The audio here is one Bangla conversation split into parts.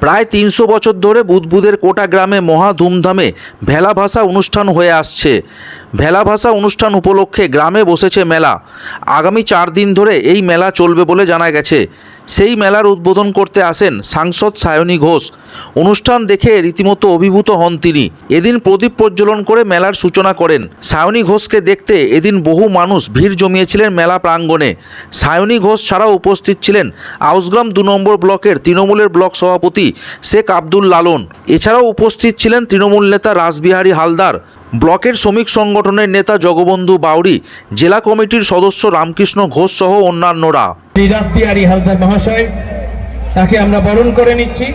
প্রায় তিনশো বছর ধরে বুদবুদের কোটা গ্রামে মহা ধুমধামে ভেলা ভাষা অনুষ্ঠান হয়ে আসছে। ভেলা ভাষা অনুষ্ঠান উপলক্ষে গ্রামে বসেছে মেলা। আগামী চার দিন ধরে এই মেলা চলবে বলে জানা গেছে। সেই মেলার উদ্বোধন করতে আসেন সাংসদ সায়নী ঘোষ। অনুষ্ঠান দেখে রীতিমতো অভিভূত হন তিনি। এদিন প্রদীপ প্রজ্বলন করে মেলার সূচনা করেন। সায়নী ঘোষকে দেখতে এদিন বহু মানুষ ভিড় জমিয়েছিলেন মেলা প্রাঙ্গণে। সায়নী ঘোষ ছাড়াও উপস্থিত ছিলেন আউসগ্রাম দু নম্বর ব্লকের তৃণমূলের ব্লক সভাপতি শেখ আব্দুল লালন। এছাড়াও উপস্থিত ছিলেন তৃণমূল নেতা রাসবিহারী হালদার ব্লকের শ্রমিক সংগঠনের নেতা জগবন্ধু বাউরি জেলা কমিটির সদস্য রামকৃষ্ণ ঘোষ সহ অন্যান্যরা। মহাশয়, তাকে আমরা বরণ করে নিচ্ছি।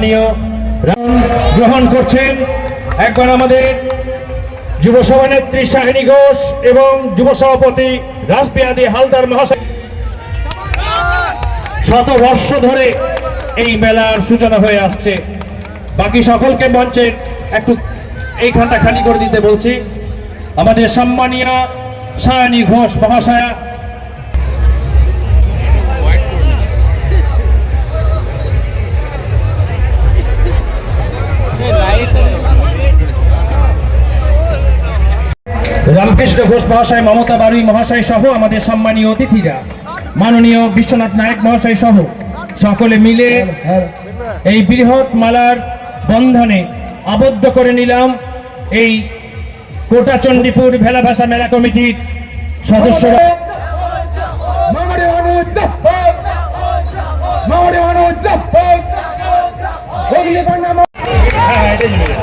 রাউন্ড গ্রহণ করছেন। একবার আমাদের যুব সভানেত্রী শাহিনী ঘোষ এবং যুব সভাপতি রাসবিহাদী হালদার মহাশয়। শত বর্ষ ধরে এই মেলার সূচনা হয়ে আসছে। বাকি সকলকে মঞ্চে একটু এইখানটা খালি করে দিতে বলছি। আমাদের সম্মানীয় সায়নী ঘোষ মহাশয়া রামকৃষ্ণ ঘোষ মহাশয় মমতা বারুই মহাশয় সহ আমাদের সম্মানীয় অতিথিরা মাননীয় বিশ্বনাথ নায়ক মহাশয় সহ সকলে মিলে এই বৃহৎ মালার বন্ধনে আবদ্ধ করে নিলাম এই কোটা চণ্ডীপুর ভেলা ভাষা মেলা কমিটির সদস্যরা হ্যাঁ।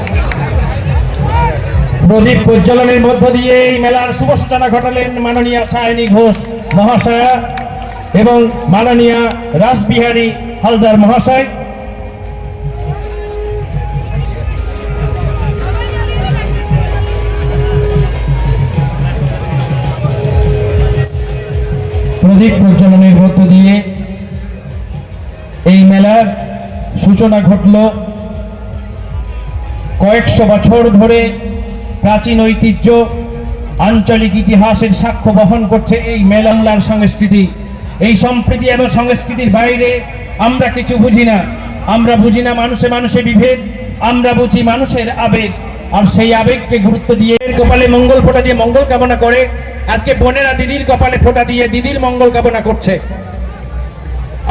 প্রদীপ প্রজ্বলনের মধ্য দিয়ে এই মেলার শুভসূচনা ঘটালেন মাননীয় সায়নী ঘোষ মহাশয়া এবং মাননীয় রাসবিহারী হালদার মহাশয়। প্রদীপ প্রজ্বলনের মধ্য দিয়ে এই মেলার সূচনা ঘটল। কয়েকশো বছর ধরে প্রাচীন ঐতিহ্য, আঞ্চলিক ইতিহাসের সাক্ষ্য বহন করছে এই মেলাংলার সংস্কৃতি। এই সম্প্রীতি এবং সংস্কৃতির বাইরে আমরা কিছু বুঝি না। আমরা বুঝি না মানুষে মানুষে বিভেদ, আমরা বুঝি মানুষের আবেগ। আর সেই আবেগকে গুরুত্ব দিয়ে কপালে মঙ্গল ফোঁটা দিয়ে মঙ্গল কামনা করে। আজকে বোনেরা দিদির কপালে ফোঁটা দিয়ে দিদির মঙ্গল কামনা করছে।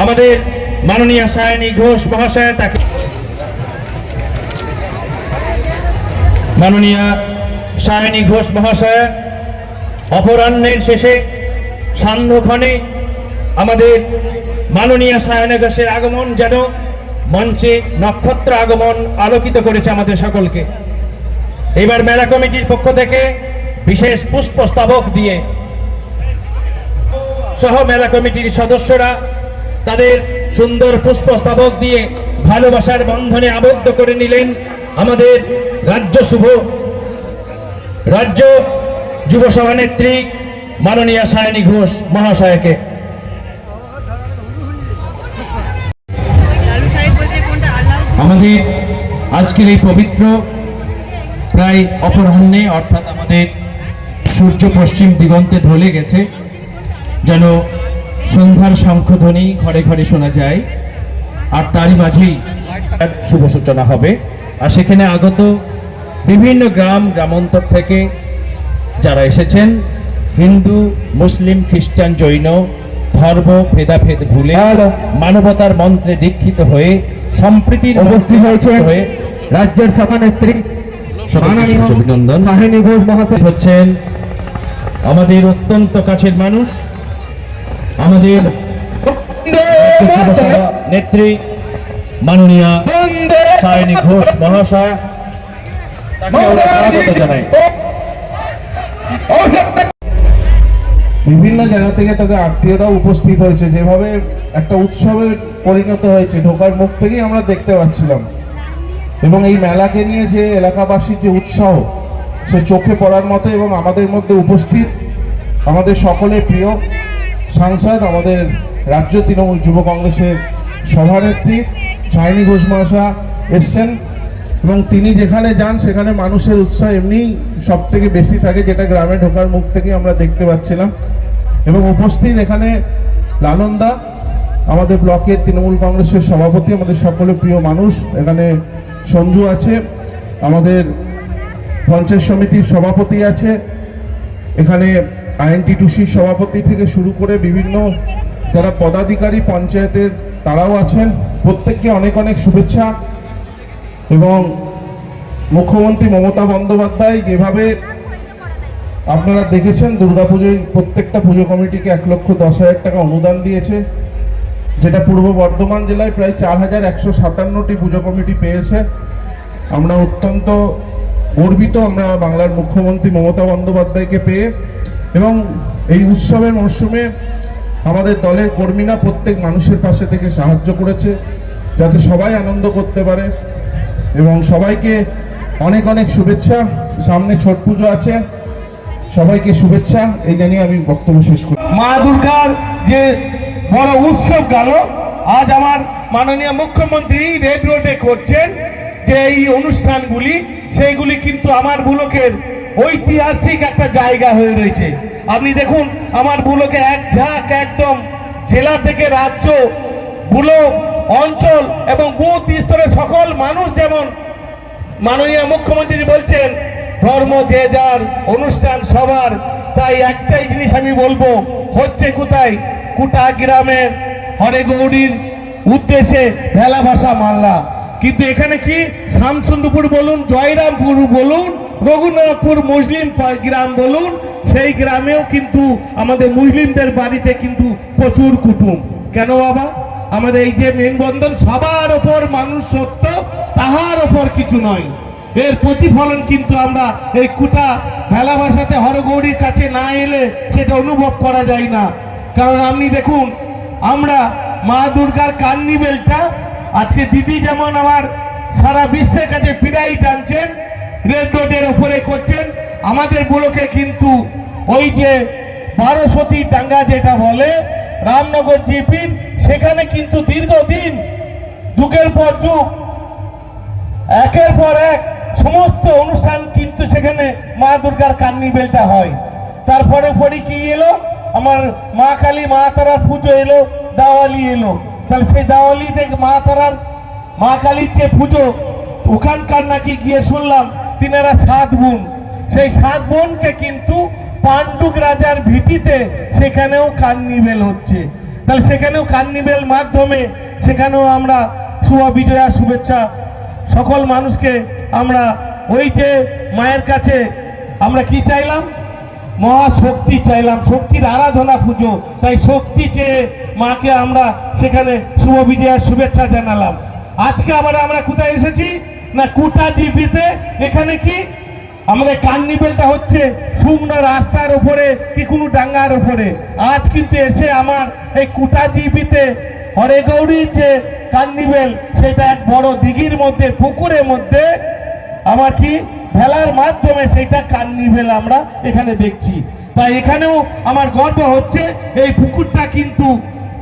আমাদের মাননীয় সায়নী ঘোষ মহাশয় তাকে মাননীয় সায়নী ঘোষ মহাশয়, অপরাহ্নের শেষে সান্ধ্যক্ষণে আমাদের মাননীয় সায়নী ঘোষের আগমন যেন মঞ্চে নক্ষত্র আগমন আলোকিত করেছে আমাদের সকলকে। এবার মেলা কমিটির পক্ষ থেকে বিশেষ পুষ্পস্তবক দিয়ে সহ মেলা কমিটির সদস্যরা তাদের সুন্দর পুষ্পস্তবক দিয়ে ভালোবাসার বন্ধনে আবদ্ধ করে নিলেন আমাদের রাজ্য শুভ রাজ্য যুব সভানেত্রী মাননীয় সায়নী ঘোষ মহাশয়কে। আমাদের আজকের এই পবিত্র, প্রায় অপরাহ্নে, অর্থাৎ আমাদের সূর্য পশ্চিম দিগন্তে ঢলে গেছে, যেন সন্ধ্যার শঙ্খধ্বনি ঘরে ঘরে শোনা যায়, আর তারই মাঝেই শুভ সূচনা হবে। আর সেখানে আগত বিভিন্ন গ্রাম গ্রামান্তর থেকে যারা এসেছেন হিন্দু মুসলিম খ্রিস্টান জৈন ধর্ম ভেদাভেদ ভুলে মানবতার মন্ত্রে দীক্ষিত হয়ে সম্প্রীতির উপস্থিত হয়েছে হয়ে রাজ্যের সভানেত্রী অভিনন্দন। কাহিনী ঘোষ মহাশয় হচ্ছেন আমাদের অত্যন্ত কাছের মানুষ আমাদের নেত্রী মাননীয় সায়নী ঘোষ মহাশয় তাকে আমরা স্বাগত জানাই। বিভিন্ন জায়গা থেকে তাদের আত্মীয়রাও উপস্থিত হয়েছে যেভাবে একটা উৎসবে পরিণত হয়েছে ঢোকার মুখ থেকেই আমরা দেখতে পাচ্ছিলাম। এবং এই মেলাকে নিয়ে যে এলাকাবাসীর যে উৎসাহ সে চোখে পড়ার মতো এবং আমাদের মধ্যে উপস্থিত আমাদের সকলের প্রিয় সাংসদ আমাদের রাজ্য তৃণমূল যুব কংগ্রেসের সভানেত্রী সায়নী ঘোষ মহাশা এসছেন। এবং তিনি যেখানে যান, সেখানে মানুষের উৎসাহ এমনি সব থেকে বেশি থাকে, যেটা গ্রামে ঢোকার মুখ থেকে আমরা দেখতে পাচ্ছিলাম। এবং উপস্থিত এখানে লালনদা, আমাদের ব্লকের তৃণমূল কংগ্রেসের সভাপতি, আমাদের সকলের প্রিয় মানুষ। এখানে সঞ্জু আছে, আমাদের পঞ্চায়েত সমিতির সভাপতি আছে। এখানে আইএনটিটুসির সভাপতি থেকে শুরু করে বিভিন্ন যারা পদাধিকারী পঞ্চায়েতের, তারাও আছেন। প্রত্যেককে অনেক অনেক শুভেচ্ছা। এবং মুখ্যমন্ত্রী মমতা বন্দ্যোপাধ্যায় যেভাবে আপনারা দেখেছেন দুর্গাপুজোয় প্রত্যেকটা পুজো কমিটিকে এক লক্ষ দশ হাজার টাকা অনুদান দিয়েছে, যেটা পূর্ব বর্ধমান জেলায় প্রায় চার হাজার একশো সাতান্নটি পুজো কমিটি পেয়েছে। আমরা অত্যন্ত গর্বিত আমরা বাংলার মুখ্যমন্ত্রী মমতা বন্দ্যোপাধ্যায়কে পেয়ে এবং এই উৎসবের মরশুমে আমাদের দলের কর্মীরা প্রত্যেক মানুষের পাশে থেকে সাহায্য করেছে, যাতে সবাই আনন্দ করতে পারে। এবং সবাইকে অনেক অনেক শুভেচ্ছা। সামনে ছট পুজো আছে। সবাইকে শুভেচ্ছা। এই জানিয়ে আমি বক্তব্য শেষ করি। মা দুর্গার যে বড় উৎসব গেল, আজ আমার মাননীয় মুখ্যমন্ত্রী রেড রোডে করছেন যে এই অনুষ্ঠানগুলি। সেইগুলি কিন্তু আমার বুলকের ঐতিহাসিক একটা জায়গা হয়ে রয়েছে। আপনি দেখুন, আমার বুলকে এক ঝাঁক একদম জেলা থেকে রাজ্য বুলক অঞ্চল এবং বুথ স্তরের সকল মানুষ যেমন মাননীয় মুখ্যমন্ত্রী বলছেন, ধর্ম, যে যার অনুষ্ঠান, সবার, তাই একটাই জিনিস আমি বলব, হচ্ছে কোথায়? কুটা গ্রামের হরেগৌরীর উদ্দেশ্যে ভেলা ভাষা মাল্লা। কিন্তু এখানে কি? শামসুন্দরপুর বলুন, জয়রামপুর বলুন, রঘুনাথপুর মুসলিম গ্রাম বলুন, সেই গ্রামেও কিন্তু আমাদের মুসলিমদের বাড়িতে কিন্তু প্রচুর কুটুম। কেন বাবা? আমাদের এই যে মেনবন্ধন সবার ওপর মানুষ সত্য, তাহার ওপর কিছু নয়। এর প্রতিফলন কিন্তু আমরা এই কুটা ভেলা ভাষাতে হরগৌরীর কাছে না এলে সেটা অনুভব করা যায় না। কারণ আপনি দেখুন, আমরা মা দুর্গার কার্নিভেলটা, আজকে দিদি যেমন আমার সারা বিশ্বের কাছে ফিরাই টানছেন, রেড রোডের উপরে করছেন, আমাদের বুলোকে কিন্তু ওই যে বারোসতী ডাঙ্গা যেটা বলে রামনগর জিপির সেখানে কিন্তু দীর্ঘদিন যুগের পর যুগ, একের পর এক সমস্ত অনুষ্ঠান কিন্তু সেখানে মা দুর্গার কার্নিভেলটা হয়। তারপরে পরে কি এলো? আমার মা কালী, মা তারার পুজো এলো, দাওয়ালি এলো। তাহলে সেই দাওয়ালি থেকে মা তারার, মা কালীর যে পুজো, ওখানকার নাকি গিয়ে শুনলাম তিনারা সাত বোন। সেই সাত বোনকে কিন্তু পাণ্ডুক রাজার ভিটিতে সেখানেও কার্নিভেল হচ্ছে। তাহলে সেখানেও কার্নিভেল মাধ্যমে সেখানেও আমরা শুভ বিজয়া শুভেচ্ছা সকল মানুষকে আমরা ওই যে মায়ের কাছে আমরা কি চাইলাম? মহাশক্তি চাইলাম, শক্তির আরাধনা পুজো। তাই শক্তি চেয়ে মাকে আমরা সেখানে শুভ বিজয়ার শুভেচ্ছা জানালাম। আজকে আবার আমরা কোথায় এসেছি? না কুটা জিপিতে এখানে কি? আমাদের কার্নিভেলটা হচ্ছে শুকনো রাস্তার উপরে কি কোনো ডাঙ্গার উপরে। আজ কিন্তু এসে আমার এই কুটা জিপিতে হরেগৌরীর যে কার্নিভেল সেটা এক বড় দিঘির মধ্যে, পুকুরের মধ্যে আমার কি ভেলার মাধ্যমে সেটা কার্নিভেল আমরা এখানে দেখছি। তাই এখানেও আমার গর্ব হচ্ছে, এই পুকুরটা কিন্তু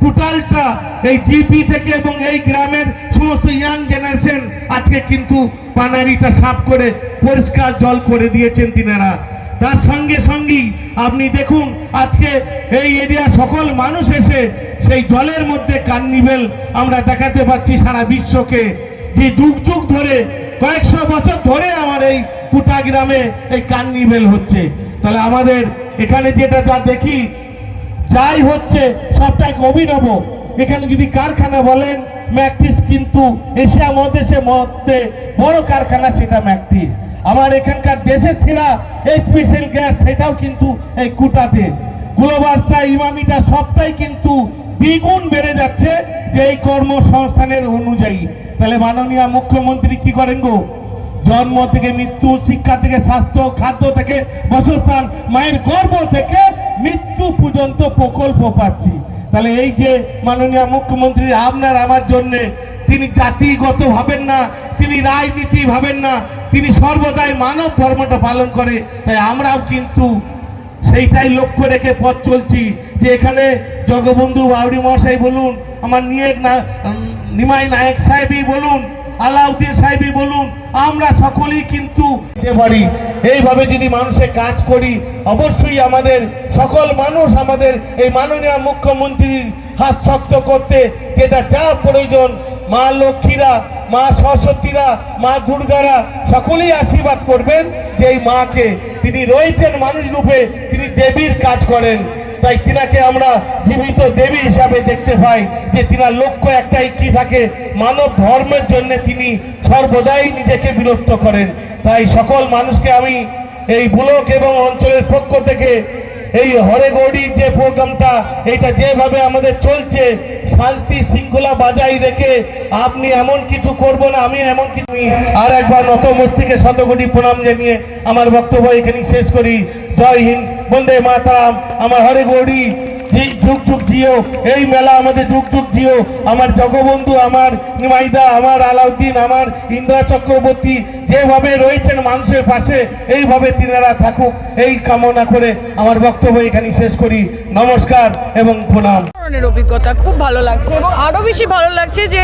টোটালটা এই জিপি থেকে এবং এই গ্রামের সমস্ত ইয়াং জেনারেশন আজকে কিন্তু পানারিটা সাফ করে পরিষ্কার জল করে দিয়েছেন তিনারা। তার সঙ্গে সঙ্গেই আপনি দেখুন, আজকে এই এরিয়া সকল মানুষ এসে সেই জলের মধ্যে কার্নিভেল আমরা দেখাতে পাচ্ছি সারা বিশ্বকে। যে যুগ যুগ ধরে, কয়েকশো বছর ধরে আমার এই কুটা গ্রামে এই কার্নিভেল হচ্ছে। তাহলে আমাদের এখানে যেটা যা দেখি, যাই হচ্ছে সবটাই অভিনব। এখানে যদি কারখানা বলেন ম্যাকটিস কিন্তু এশিয়া মহাদেশের মধ্যে বড় কারখানা সেটা ম্যাকটিস। আমার এখানকার দেশের সেরা এইচপিসিএল গ্যাস সেটাও কিন্তু এই কুটাতে। গ্লোবালটা ইমামিটা সবটাই কিন্তু দ্বিগুণ বেড়ে যাচ্ছে যে এই কর্মসংস্থানের অনুযায়ী। তাহলে মাননীয় মুখ্যমন্ত্রী কি করেন গো? জন্ম থেকে মৃত্যু, শিক্ষা থেকে স্বাস্থ্য, খাদ্য থেকে বাসস্থান, মায়ের গর্ভ থেকে মৃত্যু পর্যন্ত প্রকল্প পাচ্ছি। তাহলে এই যে মাননীয় মুখ্যমন্ত্রী আপনার আমার জন্যে, তিনি জাতিগত ভাবেন না, তিনি রাজনীতি ভাবেন না, তিনি সর্বদাই মানব ধর্মটা পালন করে, তাই আমরাও কিন্তু সেইটাই লক্ষ্য রেখে পথ চলছি যে এখানে জগবন্ধু বাউরি মহাশয় বলুন, আমার নিয়ে না নিমাই নায়ক সাহেবই বলুন আলাউদ্দিন সাহেবই বলুন, আমরা সকলেই কিন্তু দিতে পারি। এইভাবে যদি মানুষে কাজ করি, অবশ্যই আমাদের সকল মানুষ আমাদের এই মাননীয় মুখ্যমন্ত্রীর হাত শক্ত করতে যেটা যা প্রয়োজন, মা লক্ষ্মীরা, মা সরস্বতীরা, মা দুর্গারা, সকলেই আশীর্বাদ করবেন যে এই মাকে তিনি রয়েছেন মানুষ রূপে, তিনি দেবীর কাজ করেন। তাই তিনাকে আমরা জীবিত দেবী হিসাবে দেখতে পাই, যে তিনার লক্ষ্য একটাই কি থাকে? মানব ধর্মের জন্য তিনি সর্বদাই নিজেকে বিরক্ত করেন। তাই সকল মানুষকে আমি এই ব্লক এবং অঞ্চলের পক্ষ থেকে এই হরেগৌড়ির যে প্রোগ্রামটা এটা যেভাবে আমাদের চলছে, শান্তি শৃঙ্খলা বজায় রেখে আপনি এমন কিছু করব না আমি এমন কিছু আর একবার নতমস্তিকে শতকোটি প্রণাম জানিয়ে আমার বক্তব্য এখানে শেষ করি। জয় হিন্দ। বন্দে মাতাম আমার হরে গৌরী যুগ যুগ জিও, এই মেলা আমাদের যুগ যুগ জিও, আমার জগবন্ধু, আমার নিমাইদা, আমার আলাউদ্দিন, আমার ইন্দ্রা চক্রবর্তী যেভাবে রয়েছেন মানুষের পাশে, এইভাবে তিনারা থাকুক। এই কামনা করে আমার বক্তব্য এখানে শেষ করি। নমস্কার এবং প্রণাম। অভিজ্ঞতা খুব ভালো লাগছে এবং আরও বেশি ভালো লাগছে যে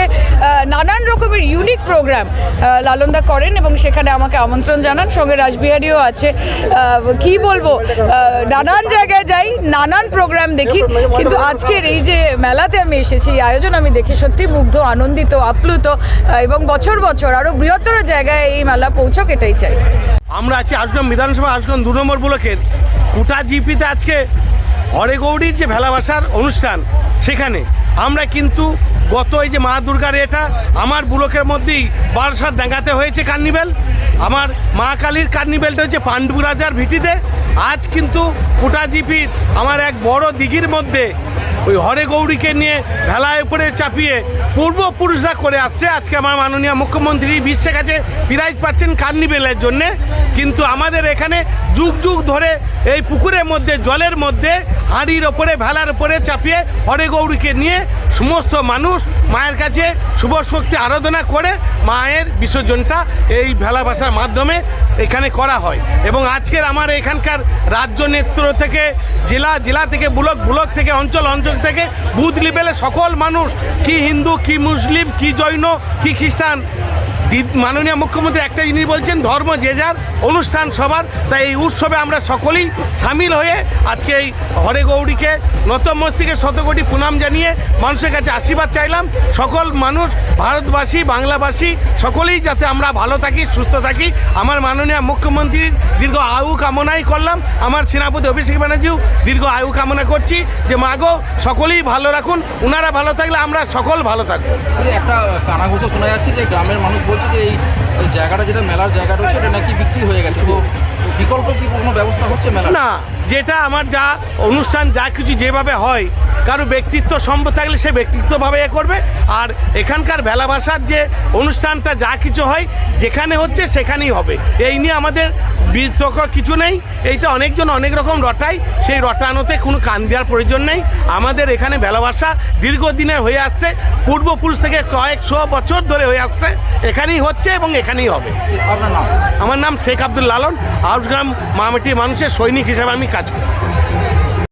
নানান রকমের ইউনিক প্রোগ্রাম লালনদা করেন এবং সেখানে আমাকে আমন্ত্রণ জানান। সঙ্গে রাসবিহারীও আছে। কি বলব? নানান জায়গায় যাই, নানান প্রোগ্রাম দেখি। কিন্তু আজকের এই যে মেলাতে আমি এসেছি, এই আয়োজন আমি দেখে সত্যি মুগ্ধ, আনন্দিত, আপ্লুত এবং বছর বছর আরও বৃহত্তর জায়গায় এই মেলা পৌঁছক, এটাই চাই। আমরা আছি আজগম বিধানসভা আজগম দু নম্বর ব্লকের কুটা জিপিতে আজকে হরে গৌরীর যে ভেলাবাসার অনুষ্ঠান, সেখানে আমরা কিন্তু গত এই যে মা দুর্গার এটা, আমার ব্লকের মধ্যেই বারাসাত ডাঙ্গাতে হয়েছে কার্নিভেল। আমার মা কালীর কার্নিভেলটা হচ্ছে পাণ্ডু রাজার ভিটিতে। আজ কিন্তু কুটা জিপির আমার এক বড় দিঘির মধ্যে ওই হরে গৌরীকে নিয়ে ভেলায় উপরে চাপিয়ে পূর্বপুরুষরা করে আসছে। আজকে আমার মাননীয় মুখ্যমন্ত্রী বিশ্বের কাছে প্রাইজ পাচ্ছেন কার্নিভেলের জন্যে। কিন্তু আমাদের এখানে যুগ যুগ ধরে এই পুকুরের মধ্যে, জলের মধ্যে হাঁড়ির ওপরে, ভেলার ওপরে চাপিয়ে হরে গৌরীকে নিয়ে সমস্ত মানুষ মায়ের কাছে শুভ শক্তি আরাধনা করে মায়ের বিসর্জনটা এই ভেলা ভাষার মাধ্যমে এখানে করা হয়। এবং আজকের আমার এখানকার রাজ্য নেত্র থেকে, জেলা জেলা থেকে, ব্লক ব্লক থেকে, অঞ্চল অঞ্চল থেকে বুথ লেভেলে সকল মানুষ, কি হিন্দু, কি মুসলিম, কি জৈন, কি খ্রিস্টান মাননীয় মুখ্যমন্ত্রী একটা জিনিস বলছেন, ধর্ম যে যার, অনুষ্ঠান সবার, তাই এই উৎসবে আমরা সকলেই সামিল হয়ে আজকে এই হরে গৌরীকে নতমস্তিকে শতকোটি প্রণাম জানিয়ে মানুষের কাছে আশীর্বাদ চাইলাম। সকল মানুষ, ভারতবাসী, বাংলাবাসী, সকলেই যাতে আমরা ভালো থাকি, সুস্থ থাকি। আমার মাননীয় মুখ্যমন্ত্রীর দীর্ঘ আয়ু কামনাই করলাম। আমার সেনাপতি অভিষেক ব্যানার্জিও দীর্ঘ আয়ু কামনা করছি যে মাগো সকলেই ভালো রাখুন। ওনারা ভালো থাকলে আমরা সকল ভালো থাকব। একটা কানাঘুষো শোনা যাচ্ছে যে, গ্রামের মানুষ বলছে যে এই এই জায়গাটা যেটা মেলার জায়গা রয়েছে এটা নাকি বিক্রি হয়ে গেছে। তো বিকল্প কি কোনো ব্যবস্থা হচ্ছে মেলা না যেটা আমার যা অনুষ্ঠান যা কিছু যেভাবে হয় কারও ব্যক্তিত্ব সম্ভব থাকলে সে ব্যক্তিত্বভাবে এ করবে। আর এখানকার ভেলা ভাষার যে অনুষ্ঠানটা যা কিছু হয় যেখানে হচ্ছে সেখানেই হবে। এই নিয়ে আমাদের বিতর্ক কিছু নেই। এইটা অনেকজন অনেক রকম রটাই সেই রটানোতে কোনো কান দেওয়ার প্রয়োজন নেই। আমাদের এখানে ভেলা ভাষা দীর্ঘদিনের হয়ে আসছে। পূর্বপুরুষ থেকে কয়েকশো বছর ধরে হয়ে আসছে। এখানেই হচ্ছে এবং এখানেই হবে। আমার নাম শেখ আব্দুল লালন। আউসগ্রাম মামাটি মানুষের সৈনিক হিসাবে আমি কাজ করি